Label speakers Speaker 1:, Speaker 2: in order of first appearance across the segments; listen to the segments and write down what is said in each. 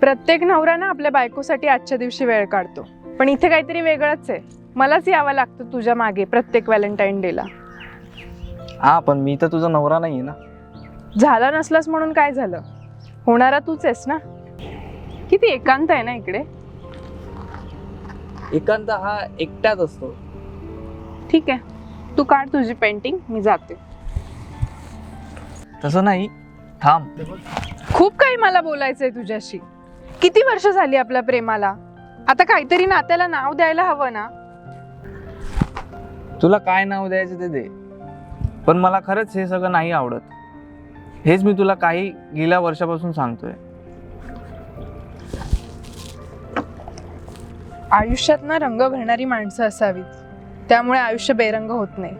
Speaker 1: प्रत्येक नवरा ना आपल्या बायकोसाठी आजच्या दिवशी वेळ काढतो. पण इथे काहीतरी वेगळंच आहे. मलाच यावं लागतं तुझ्या मागे प्रत्येक व्हॅलेंटाईन डेला.
Speaker 2: हा पण मी तर तुझा नवरा नाहीये ना.
Speaker 1: झाला नसलास म्हणून काय झालं? होणारा तूच आहेस ना? किती एकांत आहे ना इकडे?
Speaker 2: एकांत हा एकट्याच असतो.
Speaker 1: ठीक आहे. तू काढ तुझी पेंटिंग मी जाते.
Speaker 2: तसं नाही थांब.
Speaker 1: खूप काही मला बोलायचंय तुझ्याशी. किती वर्ष झाली आपल्या प्रेमाला? आता काहीतरी नात्याला नाव द्यायला हवं ना?
Speaker 2: तुला काय नाव द्यायचं ते दे. पण मला खरंच हे सगळं नाही आवडत. हेच मी तुला काही गेल्या वर्षापासून सांगतोय.
Speaker 1: आयुष्यात ना रंग भरणारी माणसं असावीत. त्यामुळे आयुष्य बेरंग होत नाही.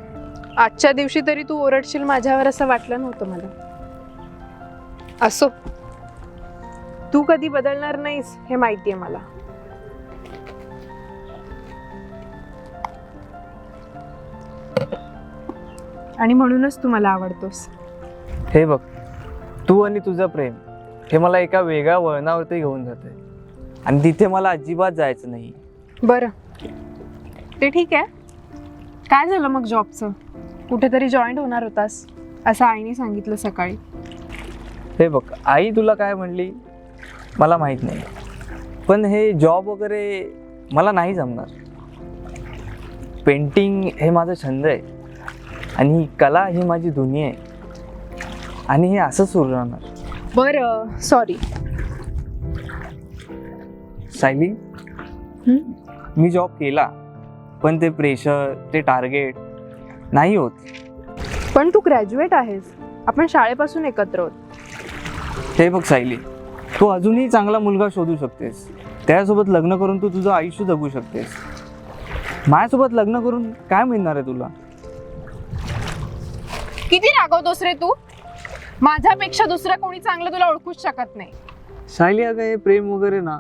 Speaker 1: आजच्या दिवशी तरी तू ओरडशील माझ्यावर असं वाटलं नव्हतं मला. असो. तू कधी बदलणार नाहीस हे माहितीये मला. आणि म्हणूनच तू मला आवडतोस.
Speaker 2: हे बघ तू आणि तुझं प्रेम हे मला एका वेगळ्या वळणावरती घेऊन जाते आणि तिथे मला अजिबात जायचं नाही.
Speaker 1: बरं. ते ठीक आहे. काय झालं मग जॉबचं? कुठेतरी जॉईंट होणार होतास असं आईने सांगितलं सकाळी.
Speaker 2: हे बघ आई तुला काय म्हणली? मला माहीत नाही. पण हे जॉब वगैरे मला नाही जमणार. पेंटिंग हे माझा छंद आहे. आणि कला ही माझी दुनिया आहे. आणि हे असंच सुरू राहणार.
Speaker 1: बरं सॉरी
Speaker 2: सायली? मी जॉब केला पण ते प्रेशर ते टार्गेट नाही होत.
Speaker 1: पण तू ग्रॅज्युएट आहेस. आपण शाळेपासून एकत्र आहोत
Speaker 2: हे बघ सायली तू अजूनही चांगला मुलगा शोधू शकतेस. त्यासोबत लग्न करून तू तुझं आयुष्य जगू शकतेस. माझ्यासोबत लग्न करून काय मिळणार आहे तुला?
Speaker 1: किती रागवतोस रे तू? माझ्यापेक्षा दुसरं कोणी चांगलं तुला ओळखूच शकत नाही.
Speaker 2: सायली अगं हे प्रेम वगैरे ना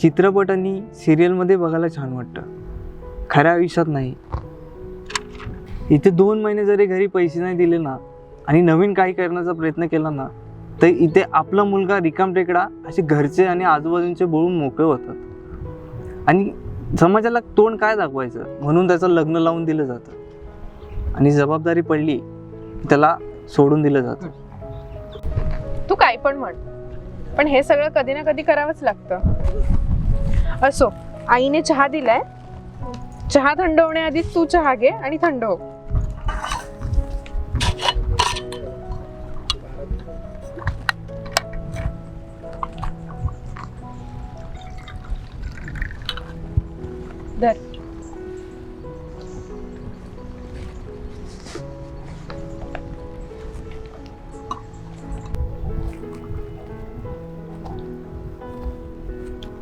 Speaker 2: चित्रपट आणि सिरियलमध्ये बघायला छान वाटतं. खऱ्या आयुष्यात नाही. इथे दोन महिने जरी घरी पैसे नाही दिले ना आणि नवीन काही करण्याचा प्रयत्न केला ना तर इथे आपला मुलगा रिकाम टेकडा असे घरचे आणि आजूबाजूंचे बोलून मोकळे होतात. आणि समाजाला तोंड काय दाखवायचं? म्हणून त्याचं लग्न लावून दिलं जातं. आणि जबाबदारी पडली त्याला सोडून दिलं जातं.
Speaker 1: तू काय पण म्हण. पण हे सगळं कधी ना कधी करावंच लागतं. असो आईने चहा दिलाय. चहा थंड होण्याआधी तू चहा घे आणि थंड हो धर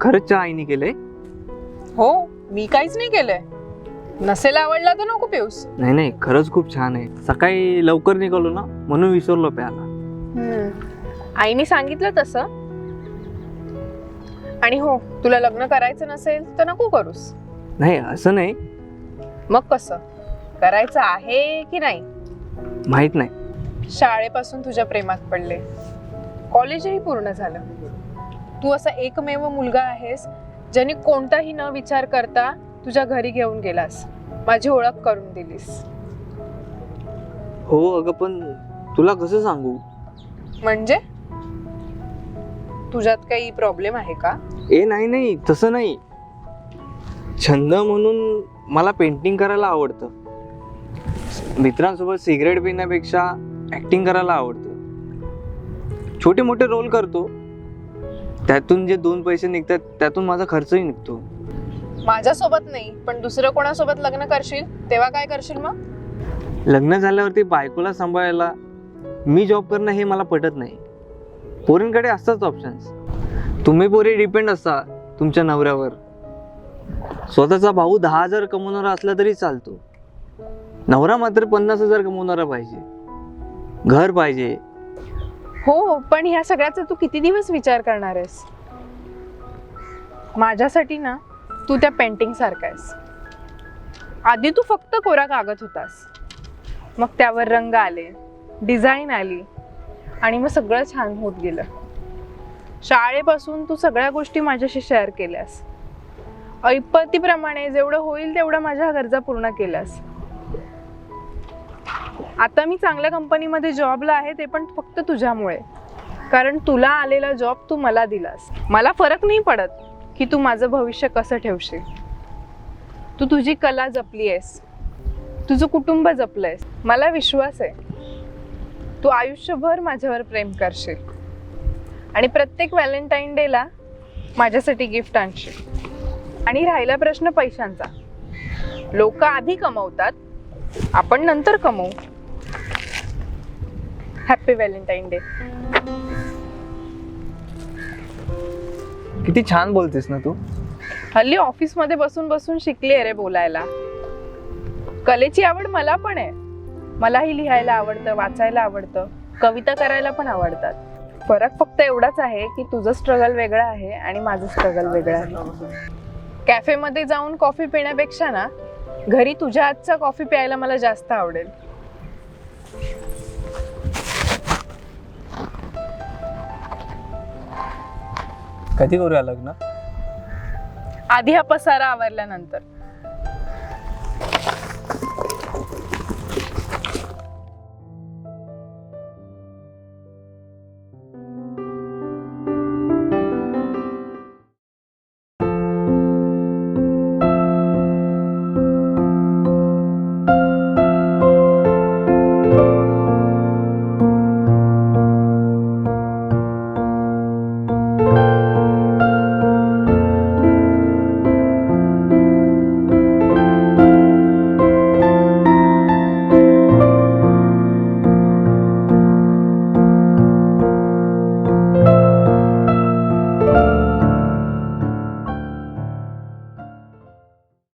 Speaker 2: खरंच चहा आईने केलंय?
Speaker 1: हो मी काहीच नाही केलंय. नसेल आवडला तर नको पिऊस.
Speaker 2: नाही नाही खरंच खूप छान आहे. सकाळी लवकर निघालो ना म्हणून विसरलो प्याला
Speaker 1: आईने सांगितलं तसं. आणि हो तुला लग्न करायचं नसेल तर नको करूस.
Speaker 2: नाही असं नाही.
Speaker 1: मग कसं? करायचं आहे की नाही?
Speaker 2: माहीत नाही.
Speaker 1: शाळेपासून तुझ्या प्रेमात पडले. कॉलेजही पूर्ण झालं. तू असा एकमेव मुलगा आहेस ज्याने कोणताही न विचार करता तुझ्या घरी घेऊन गेलास. माझी ओळख करून दिलीस.
Speaker 2: हो अगं पण तुला कसं सांगू?
Speaker 1: म्हणजे? तुझ्यात काही प्रॉब्लेम आहे का?
Speaker 2: ए नाही नाही तसं नाही. छंद म्हणून मला पेंटिंग करायला आवडतं. मित्रांसोबत सिगरेट पिण्यापेक्षा ॲक्टिंग करायला आवडतं. छोटे मोठे रोल करतो. त्यातून जे दोन पैसे निघतात त्यातून माझा खर्चही निघतो.
Speaker 1: माझ्यासोबत नाही पण दुसरं कोणासोबत लग्न करशील तेव्हा काय करशील मग?
Speaker 2: लग्न झाल्यावरती बायकोला सांभाळायला मी जॉब करणं हे मला पटत नाही. पोरींकडे असतात ऑप्शन्स तुम्ही पोरी डिपेंड असता तुमच्या नवऱ्यावर. स्वतःचा भाऊ दहा हजार कमवणारा असला तरी चालतो. नवरा मात्र पन्नास हजार कमवणारा पाहिजे. घर पाहिजे.
Speaker 1: हो, हो पण ह्या सगळ्याचा तू किती दिवस विचार करणार आहेस? माझ्यासाठी ना तू त्या पेंटिंग सारखा आहेस. आधी तू फक्त कोरा कागद होतास. मग त्यावर रंग आले डिझाईन आली आणि मग सगळं छान होत गेलं. शाळेपासून तू सगळ्या गोष्टी माझ्याशी शेअर केल्यास. ऐपतीप्रमाणे जेवढं होईल तेवढं माझ्या गरजा पूर्ण केल्यास. आता मी चांगल्या कंपनीमध्ये जॉबला आहे ते पण फक्त तुझ्यामुळे. कारण तुला आलेला जॉब तू मला दिलास. मला फरक नाही पडत की तू माझं भविष्य कसं ठेवशील. तू तुझी कला जपली आहेस तुझं कुटुंब जपलं आहेस मला विश्वास आहे. तू आयुष्यभर माझ्यावर प्रेम करशील. आणि प्रत्येक व्हॅलेंटाईन डेला माझ्यासाठी गिफ्ट आणशील. आणि राहिला प्रश्न पैशांचा. लोक आधी कमवतात आपण नंतर कमवू. हॅपी व्हॅलेंटाईन डे
Speaker 2: किती छान बोलतेस ना तू.
Speaker 1: हल्ली ऑफिसमध्ये बसून बसून शिकली रे बोलायला. कलेची आवड मला पण आहे. मलाही लिहायला आवडतं वाचायला आवडतं कविता करायला पण आवडतात. फरक फक्त एवढाच आहे की तुझं स्ट्रगल वेगळं आहे आणि माझं स्ट्रगल वेगळं आहे. कॅफेमध्ये जाऊन कॉफी पिण्यापेक्षा ना घरी तुझ्या हातचा कॉफी प्यायला मला जास्त आवडेल.
Speaker 2: कधी करूया लग्न?
Speaker 1: आधी हा पसारा आवरल्यानंतर.